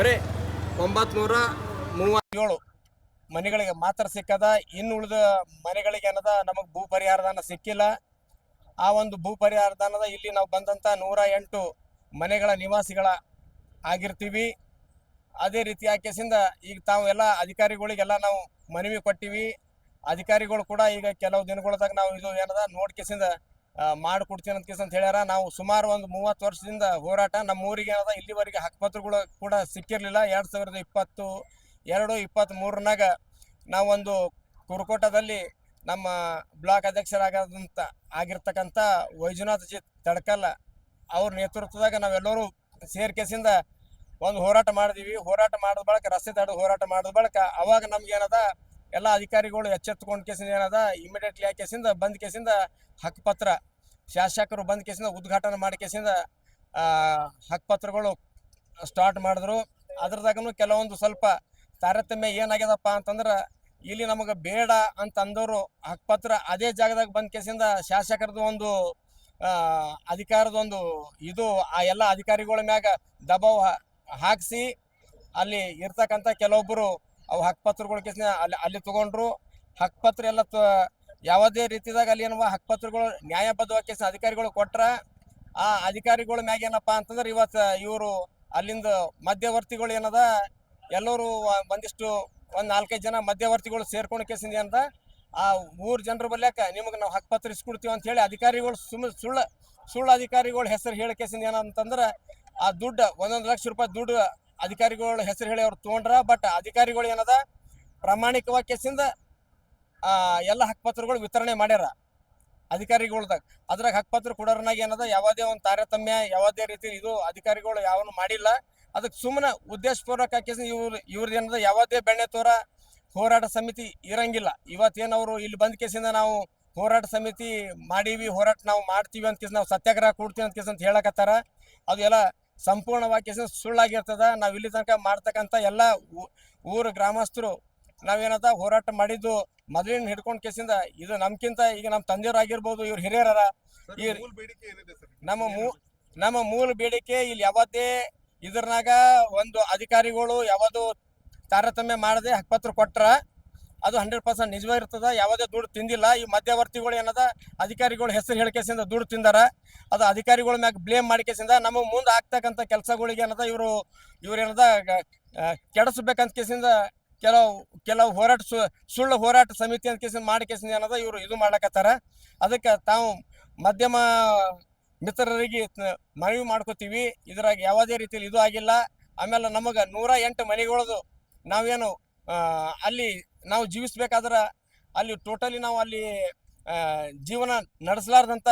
ಬರೀ ಒಂಬತ್ನೂರ ಮೂವತ್ತೇಳು ಮನೆಗಳಿಗೆ ಮಾತ್ರ ಸಿಕ್ಕದ, ಇನ್ನು ಉಳಿದ ಮನೆಗಳಿಗೆ ಏನದ ನಮಗೆ ಭೂ ಪರಿಹಾರದಾನ ಸಿಕ್ಕಿಲ್ಲ. ಆ ಒಂದು ಭೂ ಪರಿಹಾರದಾನದ ಇಲ್ಲಿ ನಾವು ಬಂದಂಥ ನೂರ ಎಂಟು ಮನೆಗಳ ನಿವಾಸಿಗಳ ಆಗಿರ್ತೀವಿ. ಅದೇ ರೀತಿ ಆಕೆಸಿಂದ ಈಗ ತಾವು ಎಲ್ಲ ಅಧಿಕಾರಿಗಳಿಗೆಲ್ಲ ನಾವು ಮನವಿ ಕೊಟ್ಟಿವಿ. ಅಧಿಕಾರಿಗಳು ಕೂಡ ಈಗ ಕೆಲವು ದಿನಗಳದಾಗ ನಾವು ಇದು ಏನದ, ನೋಡ್ಕೆಸಿಂದ ಮಾಡಿಕೊಡ್ತೀನಿ ಅಂತ ಕೇಸ್ ಅಂತ ಹೇಳ್ಯಾರ. ನಾವು ಸುಮಾರು ಒಂದು ಮೂವತ್ತು ವರ್ಷದಿಂದ ಹೋರಾಟ. ನಮ್ಮ ಊರಿಗೆ ಏನದ ಇಲ್ಲಿವರೆಗೆ ಹಕ್ಪತ್ರಗಳು ಕೂಡ ಸಿಕ್ಕಿರಲಿಲ್ಲ. ಎರಡು ಸಾವಿರದ ಇಪ್ಪತ್ತು, ಎರಡು ಇಪ್ಪತ್ತ್ ಮೂರನಾಗ ನಾವೊಂದು ಕುರುಕೋಟದಲ್ಲಿ ನಮ್ಮ ಬ್ಲಾಕ್ ಅಧ್ಯಕ್ಷರಾಗದಂಥ ಆಗಿರ್ತಕ್ಕಂಥ ವೈಜುನಾಥ್ ಜಿ ತಡ್ಕಲ್ಲ ಅವ್ರ ನೇತೃತ್ವದಾಗ ನಾವೆಲ್ಲರೂ ಸೇರ್ಕೆಸಿಂದ ಒಂದು ಹೋರಾಟ ಮಾಡಿದೀವಿ. ಹೋರಾಟ ಮಾಡಿದ ಬಳಿಕ, ರಸ್ತೆ ತಡೆದು ಹೋರಾಟ ಮಾಡಿದ ಬಳಿಕ ಅವಾಗ ನಮ್ಗೆ ಏನದ ಎಲ್ಲ ಅಧಿಕಾರಿಗಳು ಎಚ್ಚೆತ್ತುಕೊಂಡು ಕೇಸಿಂದ ಏನದ? ಇಮಿಡಿಯೇಟ್ಲಿ ಆ ಕೇಸಿಂದ ಬಂದ್ ಕೇಸಿಂದ ಹಕ್ಕುಪತ್ರ ಶಾಸಕರು ಬಂದ್ ಕೇಸಿಂದ ಉದ್ಘಾಟನೆ ಮಾಡಿ ಕೇಸಿಂದ ಹಕ್ಕುಪತ್ರಗಳು ಸ್ಟಾರ್ಟ್ ಮಾಡಿದ್ರು. ಅದ್ರದಾಗೂ ಕೆಲವೊಂದು ಸ್ವಲ್ಪ ತಾರತಮ್ಯ ಏನಾಗ್ಯದಪ್ಪ ಅಂತಂದ್ರೆ, ಇಲ್ಲಿ ನಮಗೆ ಬೇಡ ಅಂತ ಅಂದವರು ಹಕ್ಕುಪತ್ರ ಅದೇ ಜಾಗದಾಗ ಬಂದ್ ಕೇಸಿಂದ ಶಾಸಕರದ್ದು ಒಂದು ಅಧಿಕಾರದ ಒಂದು ಇದು, ಆ ಎಲ್ಲ ಅಧಿಕಾರಿಗಳ ಮ್ಯಾಗ ದಬಾವ್ ಹಾಕಿಸಿ, ಅಲ್ಲಿ ಇರ್ತಕ್ಕಂಥ ಕೆಲವೊಬ್ಬರು ಅವು ಹಕ್ಕುಪತ್ರಗಳ ಕೇಸಿನ ಅಲ್ಲಿ ಅಲ್ಲಿ ತಗೊಂಡ್ರು. ಹಕ್ಕುಪತ್ರ ಎಲ್ಲ ಯಾವುದೇ ರೀತಿದಾಗ ಅಲ್ಲಿ ಏನವ ಹಕ್ಕಪತ್ರಗಳು ನ್ಯಾಯಬದ್ಧವಾಗಿ ಕೇಸಿನ ಅಧಿಕಾರಿಗಳು ಕೊಟ್ರ, ಆ ಅಧಿಕಾರಿಗಳ ಮ್ಯಾಗ ಏನಪ್ಪಾ ಅಂತಂದ್ರೆ ಇವತ್ತು ಇವರು ಅಲ್ಲಿಂದ ಮಧ್ಯವರ್ತಿಗಳು ಏನದ, ಎಲ್ಲರೂ ಒಂದಿಷ್ಟು ಒಂದು ನಾಲ್ಕೈದು ಜನ ಮಧ್ಯವರ್ತಿಗಳು ಸೇರ್ಕೊಂಡು ಕೇಸಿಂದ ಏನದ, ಆ ಊರ್ ಜನರ ಬಲ್ಯಾಕ ನಿಮಗೆ ನಾವು ಹಕ್ಕಪತ್ರ ಇಸ್ಕೊಡ್ತೀವಿ ಅಂತ ಹೇಳಿ ಅಧಿಕಾರಿಗಳು ಸುಮ್, ಸುಳ್ಳು ಸುಳ್ಳು ಅಧಿಕಾರಿಗಳ ಹೆಸರು ಹೇಳಿ ಕೇಸಿಂದ ಏನಂತಂದ್ರೆ ಆ ದುಡ್ಡು ಒಂದೊಂದು ಲಕ್ಷ ರೂಪಾಯಿ ದುಡ್ಡು ಅಧಿಕಾರಿಗಳ ಹೆಸರು ಹೇಳಿ ಅವ್ರು ತೊಗೊಂಡ್ರ ಬಟ್ ಅಧಿಕಾರಿಗಳು ಏನದ? ಪ್ರಾಮಾಣಿಕವಾಗಿ ಕೇಸಿಂದ ಎಲ್ಲ ಹಕ್ಕುಪತ್ರಗಳು ವಿತರಣೆ ಮಾಡ್ಯಾರ. ಅಧಿಕಾರಿಗಳ್ದಾಗ ಅದ್ರಾಗ ಹಕ್ಕುಪತ್ರ ಕೊಡೋರ್ನಾಗ ಏನದ? ಯಾವುದೇ ಒಂದು ತಾರತಮ್ಯ, ಯಾವುದೇ ರೀತಿ ಇದು ಅಧಿಕಾರಿಗಳು ಯಾವನು ಮಾಡಿಲ್ಲ. ಅದಕ್ಕೆ ಸುಮ್ಮನೆ ಉದ್ದೇಶಪೂರ್ವಕ ಹಾಕಿಸಿ ಇವ್ರು ಇವ್ರದ್ದು ಏನದ? ಯಾವುದೇ ಬೆಣ್ಣೆ ತೋರ ಹೋರಾಟ ಸಮಿತಿ ಇರಂಗಿಲ್ಲ. ಇವತ್ತೇನು ಅವರು ಇಲ್ಲಿ ಬಂದ ಕೇಸಿಂದ ನಾವು ಹೋರಾಟ ಸಮಿತಿ ಮಾಡೀವಿ, ಹೋರಾಟ ನಾವು ಮಾಡ್ತೀವಿ ಅಂತ ಕೇಸ್, ನಾವು ಸತ್ಯಾಗ್ರಹ ಕೊಡ್ತೀವಿ ಅಂತ ಕೇಸ್ ಅಂತ ಹೇಳಕತ್ತಾರ. ಅದು ಎಲ್ಲ ಸಂಪೂರ್ಣವಾಗಿ ವಾಕ್ಯ ಸುಳ್ಳಾಗಿರ್ತದ. ನಾವು ಇಲ್ಲಿ ತನಕ ಮಾಡ್ತಕ್ಕಂಥ ಎಲ್ಲ ಊರ ಗ್ರಾಮಸ್ಥರು ನಾವೇನದ ಹೋರಾಟ ಮಾಡಿದ್ದು ಮೊದಲಿನ ಹಿಡ್ಕೊಂಡ್ ಕೇಸಿಂದ ಇದು ನಮ್ಕಿಂತ ಈಗ ನಮ್ಮ ತಂದೆಯವರಾಗಿರ್ಬೋದು ಇವ್ರು ಹಿರಿಯರ ನಮ್ಮ ಮೂ ನಮ್ಮ ಮೂಲ ಬೇಡಿಕೆ ಇಲ್ಲಿ ಯಾವತ್ತೇ ಇದ್ರನಾಗ ಒಂದು ಅಧಿಕಾರಿಗಳು ಯಾವುದು ತಾರತಮ್ಯ ಮಾಡದೆ ಹಕ್ಕುಪತ್ರ ಕೊಟ್ರ ಅದು ಹಂಡ್ರೆಡ್ ಪರ್ಸೆಂಟ್ ನಿಜವೇ ಇರ್ತದ ಯಾವುದೇ ದುಡ್ಡು ತಿಂದಿಲ್ಲ, ಈ ಮಧ್ಯವರ್ತಿಗಳು ಏನದ, ಅಧಿಕಾರಿಗಳು ಹೆಸರು ಹೇಳಿಕೆಸಿಂದ ದುಡ್ಡು ತಿಂದಾರ. ಅದು ಅಧಿಕಾರಿಗಳ ಮ್ಯಾಗ ಬ್ಲೇಮ್ ಮಾಡಿಕೆಸಿಂದ ನಮಗೆ ಮುಂದೆ ಆಗ್ತಕ್ಕಂಥ ಕೆಲಸಗಳಿಗೆ ಏನದ, ಇವರು ಇವರೇನದ ಕೆಡಿಸ್ಬೇಕಂತ ಕೇಸಿಂದ ಕೆಲವು ಕೆಲವು ಹೋರಾಟ ಸುಳ್ಳು ಹೋರಾಟ ಸಮಿತಿ ಅಂತ ಕೇಸಿಂದ ಮಾಡಿ ಕೇಸಿಂದ ಏನದ, ಇವರು ಇದು ಮಾಡ್ಲಕತ್ತಾರ. ಅದಕ್ಕೆ ತಾವು ಮಧ್ಯಮ ಮಿತ್ರರಿಗೆ ಮನವಿ ಮಾಡ್ಕೋತೀವಿ. ಇದ್ರಾಗ ಯಾವುದೇ ರೀತಿಯಲ್ಲಿ ಇದು ಆಗಿಲ್ಲ. ಆಮೇಲೆ ನಮಗೆ ನೂರ ಎಂಟು ಮನೆಗಳದು ನಾವೇನು ಅಲ್ಲಿ ನಾವು ಜೀವಿಸಬೇಕಾದ್ರೆ ಅಲ್ಲಿ ಟೋಟಲಿ ನಾವು ಅಲ್ಲಿ ಜೀವನ ನಡೆಸಲಾರ್ದಂಥ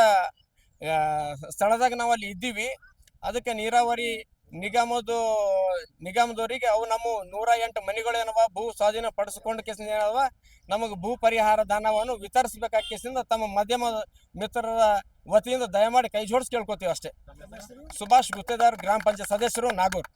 ಸ್ಥಳದಾಗ ನಾವು ಅಲ್ಲಿ ಇದ್ದೀವಿ. ಅದಕ್ಕೆ ನೀರಾವರಿ ನಿಗಮದ, ನಿಗಮದವರಿಗೆ ಅವು ನಮ್ಮ ನೂರ ಎಂಟು ಮನೆಗಳೇನವ, ಭೂ ಸ್ವಾಧೀನ ಪಡಿಸ್ಕೊಂಡು ಕೇಸಿಂದ ನಮಗೆ ಭೂ ಪರಿಹಾರ ದಾನವನ್ನು ವಿತರಿಸಬೇಕಾದ ಕೇಸಿಂದ ತಮ್ಮ ಮಧ್ಯಮ ಮಿತ್ರರ ವತಿಯಿಂದ ದಯಮಾಡಿ ಕೈ ಜೋಡಿಸಿ ಕೇಳ್ಕೊತೀವಿ ಅಷ್ಟೇ. ಸುಭಾಷ್ ಗುತ್ತೇದಾರ್, ಗ್ರಾಮ ಪಂಚಾಯತ್ ಸದಸ್ಯರು, ನಾಗೂರ್.